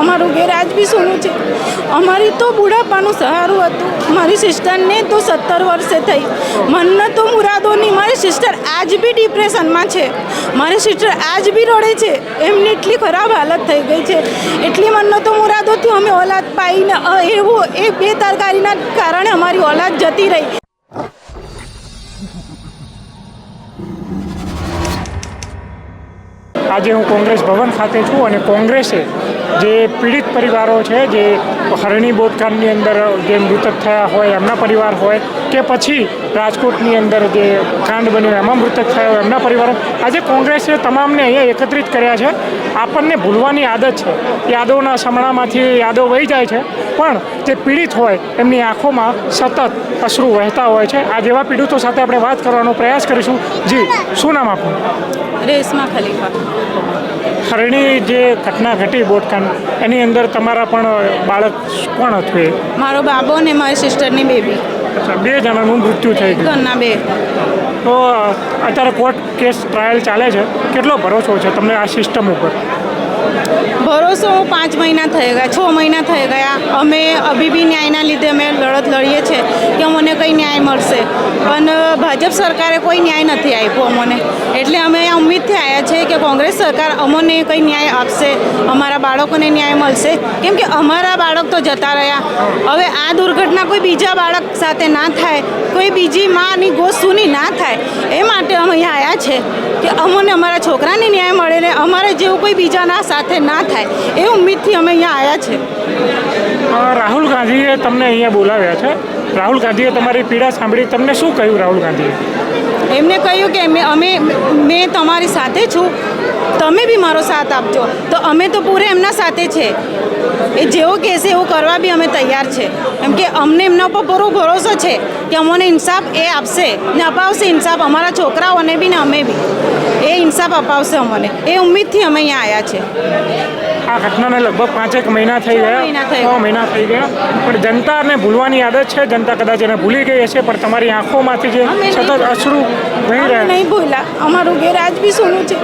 અમારું ઘેર આજ બી સોનું છે. અમારી તો બુઢાપાનું સહારું હતું. મારી સિસ્ટરને તો સત્તર વર્ષે થઈ. મને તો મુરાદોની, મારી સિસ્ટર આજ બી ડિપ્રેશનમાં છે. મારી સિસ્ટર આજ બી રડે છે. એમની એટલી ખરાબ હાલત થઈ ગઈ છે. એટલી મને તો મુરાદોથી અમે ઓલાદ પાઈને એવું, એ બે તરકારીના કારણે અમારી ઓલાદ જતી રહી. આજે હું કોંગ્રેસ ભવન ખાતે છું અને કોંગ્રેસે જે પીડિત પરિવારો છે, જે હરણી બોટકાંડની અંદર જે મૃતક થયા હોય, એમના પરિવાર હોય કે પછી રાજકોટની અંદર જે કાંડ બન્યો એમાં મૃતક થયા એમના પરિવારો, આજે કોંગ્રેસે તમામને અહીંયા એકત્રિત કર્યા છે. આપણને ભૂલવાની આદત છે. યાદોના સમણામાંથી યાદો વહી જાય છે, પણ જે પીડિત હોય એમની આંખોમાં સતત અશ્રુ વહેતા હોય છે. આ જેવા પીડિતો સાથે આપણે વાત કરવાનો પ્રયાસ કરીશું. જી, શું નામ આપનું? રેસમાં ખલીફા. હરણી જે ઘટના ઘટી બોટકાંડ એની અંદર તમારા પણ બાળક કોણ હતું એ? મારો બાબો ને મારી સિસ્ટરની બેબી. અચ્છા બે જણાનું મૃત્યુ થઈ ગયું. ઘરના બે. તો અત્યારે કોર્ટ કેસ ટ્રાયલ ચાલે છે. કેટલો ભરોસો છે તમને આ સિસ્ટમ ઉપર? ભરોસો પાંચ મહિના થઈ ગયા, છ મહિના થઈ ગયા. અમે અભી બી ન્યાયના લીધે અમે લડત લડીએ છીએ કે અમને કંઈ ન્યાય મળશે. પણ ભાજપ સરકારે કોઈ ન્યાય નથી આપ્યો અમને. એટલે અમે ઉમ્મીદથી આવ્યા છે કે કોંગ્રેસ સરકાર અમને કંઈ ન્યાય આપશે, અમારા બાળકોને ન્યાય મળશે. કેમ કે અમારા બાળક તો જતા રહ્યા. હવે આ દુર્ઘટના કોઈ બીજા બાળક સાથે ના થાય, કોઈ બીજી માની ગોસુની ના થાય, એ માટે અમે અહીંયા આવ્યા છે કે અમને અમારા છોકરાને ન્યાય મળે ને અમારે જેવું કોઈ બીજાના સાથે ના થાય. એ ઉમ્મીદથી અમે અહીંયા આવ્યા છે. રાહુલ ગાંધીએ તમને અહીંયા બોલાવ્યા છે. રાહુલ ગાંધીએ તમારી પીડા સાંભળી તમને શું કહ્યું રાહુલ ગાંધીએ? એમને કહ્યું કે અમે મેં તમારી સાથે છું. તમે બી મારો સાથ આપજો. તો અમે તો પૂરે એમના સાથે છે. એ જેવો કહેશે એવું કરવા બી અમે તૈયાર છે. એમ કે અમને એમના ઉપર પૂરો ભરોસો છે કે અમને ઇન્સાફ એ આપશે ને અપાવશે ઇન્સાફ અમારા છોકરાઓને બી ને અમે બી. એ ઇન્સાફ અપાવશે અમને. એ ઉમ્મીદથી અમે અહીંયા આવ્યા છે આ ઘટનાને લગભગ પાંચેક મહિના થઈ ગયા. છ મહિના થઈ ગયા. પણ જનતાને ભૂલવાની આદત છે. જનતા કદાચ એને ભૂલી ગઈ હશે પણ તમારી આંખોમાંથી જે સતત અશ્રુ વહી રહ્યા નહીં ભૂલા. અમારું ઘેર આજ બી સોનું છે.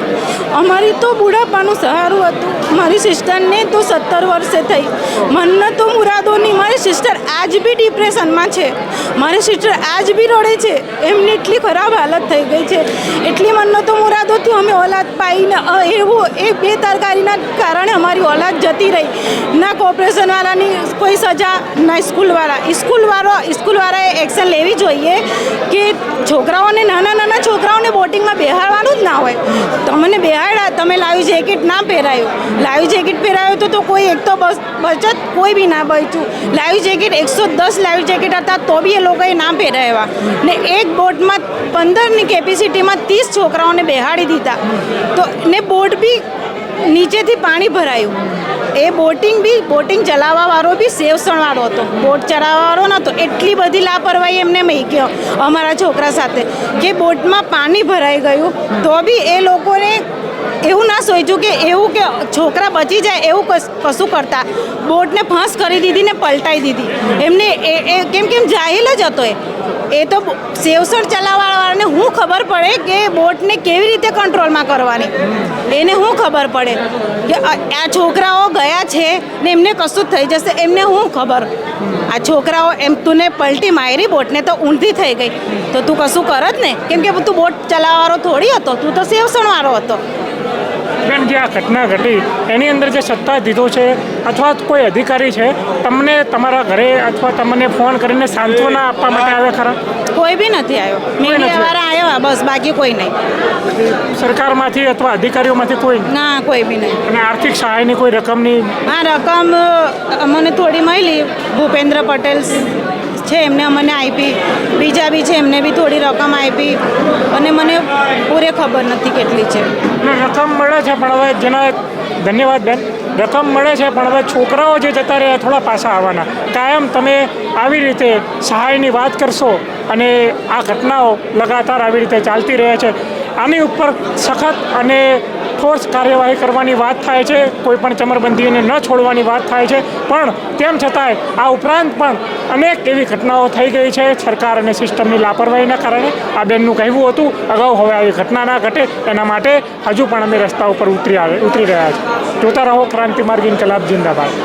અમારી તો બુઢાપાનું સહારું હતું. મારી સિસ્ટરને તો સત્તર વર્ષે થઈ. મને તો મુરાદોની. મારી સિસ્ટર આજ બી ડિપ્રેશનમાં છે. મારી સિસ્ટર આજ બી રડે છે. એમની એટલી ખરાબ હાલત થઈ ગઈ છે. એટલી મનનો તો મુરાદોથી અમે ઓલાદ પાઈને એવું, એ બે તરકારીના કારણે અમારી ઓલાદ જતી રહી. ના કોર્પોરેશનવાળાની કોઈ સજા, ના સ્કૂલવાળા સ્કૂલવાળો સ્કૂલવાળાએ એક્શન લેવી જોઈએ કે છોકરાઓને, નાના નાના છોકરાઓને બોટિંગમાં બેહાડવાનું જ ના હોય. તમને બેહાડ્યા તમે લાઈવ જેકેટ ના પહેરાયું. લાઈવ જેકેટ પહેરાયું તો તો કોઈ એક તો બચત કોઈ બી ના બચ્યું. લાઈવ જેકેટ એકસો દસ લાઈવ જેકેટ હતા તો બી એ લોકોએ ના પહેરાવ્યા. ને એક બોટમાં પંદરની કેપેસિટીમાં ત્રીસ છોકરાઓને બેહાડી દીધા. તો ને બોટ બી નીચેથી પાણી ભરાયું. એ બોટિંગ બી બોટિંગ ચલાવવાવાળો બી સેવસણવાળો હતો. બોટ ચલાવવાવાળો નહોતો. એટલી બધી લાપરવાહી એમને મેં ગયો અમારા છોકરા સાથે. કે બોટમાં પાણી ભરાઈ ગયું તો બી એ લોકોને એવું ના સોચ્યું કે એવું કે છોકરા બચી જાય એવું કશ- કરતા. બોટને ફાંસ કરી દીધી ને પલટાઈ દીધી. એમને એ કેમ કેમ જાહેલ જ હતો એ. એ તો સેવસણ ચલાવવાવાળાને હું ખબર પડે કે બોટને કેવી રીતે કંટ્રોલમાં કરવાની. એને હું ખબર પડે કે આ છોકરાઓ ગયા છે ને એમને કશું થઈ જશે, એમને હું ખબર. આ છોકરાઓ એમ તું પલટી મારી બોટને તો ઊંધી થઈ ગઈ. તો તું કશું કર જ ને? કેમ કે તું બોટ ચલાવવાળો થોડી હતો, તું તો સેવસણવાળો હતો. બેન જે આ ઘટના ઘટી એની અંદર જે સત્તાધીશો છે અથવા કોઈ અધિકારી છે તમને તમારા ઘરે અથવા તમને ફોન કરીને સાંત્વના આપવા માટે આવે ખરા? કોઈ બી નથી આવ્યો. મીડિયાવાળા આવ્યા? બસ બાકી કોઈ નહીં. સરકારમાંથી અથવા અધિકારીઓમાંથી કોઈ? ના કોઈ બી નહીં. અને આર્થિક સહાયની કોઈ રકમની? આ રકમ અમને થોડી મળી. ભૂપેન્દ્ર પટેલ છે એમને અમને આપી. બીજા બી છે એમને બી થોડી રકમ આપી. અને મને પૂરે ખબર નથી કેટલી છે. રકમ મળે છે પણ હવે જેના ધન્યવાદ બેન, રકમ મળે છે પણ હવે છોકરાઓ જે જતા રહ્યા થોડા પાછા આવવાના. કાયમ તમે આવી રીતે સહાયની વાત કરશો અને આ ઘટનાઓ લગાતાર આવી રીતે ચાલતી રહે છે. આની ઉપર સખત અને ઠોસ કાર્યવાહી કરવાની વાત થાય છે કોઈ પણ ચમરબંધીને ન છોડવાની વાત થાય છે. પણ તેમ છતાંય આ ઉપરાંત પણ અનેક એવી ઘટનાઓ થઈ ગઈ છે, સરકાર અને સિસ્ટમની લાપરવાહીના કારણે. આ બેનનું કહેવું હતું, અગાઉ હવે આવી ઘટના ના ઘટે, એના માટે હજુ પણ અમે રસ્તા ઉપર ઉતરી આવે, ઉતરી રહ્યા છીએ. જોતા રહો, ક્રાંતિ માર્ગ, ઇન્કલાબ, જિંદાબાદ.